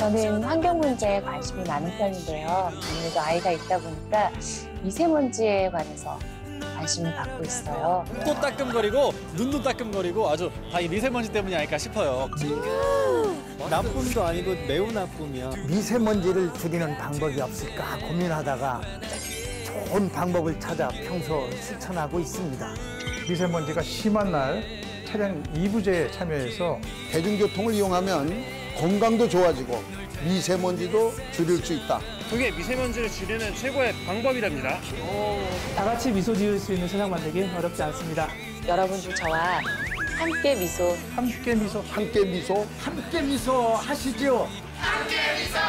저는 환경 문제에 관심이 많은 편인데요. 아무래도 아이가 있다 보니까 미세먼지에 관해서 관심을 갖고 있어요. 또 따끔거리고 눈도 따끔거리고 아주 다 이 미세먼지 때문이 아닐까 싶어요. 나쁨도 아니고 매우 나쁨이야. 미세먼지를 줄이는 방법이 없을까 고민하다가 좋은 방법을 찾아 평소 실천하고 있습니다. 미세먼지가 심한 날 차량 2부제에 참여해서 대중교통을 이용하면 건강도 좋아지고 미세먼지도 줄일 수 있다. 그게 미세먼지를 줄이는 최고의 방법이랍니다. 다 같이 미소 지을 수 있는 세상 만들기 어렵지 않습니다. 여러분도 저와 함께 미소 함께 미소 함께 미소 함께 미소 하시죠. 함께 않을래요?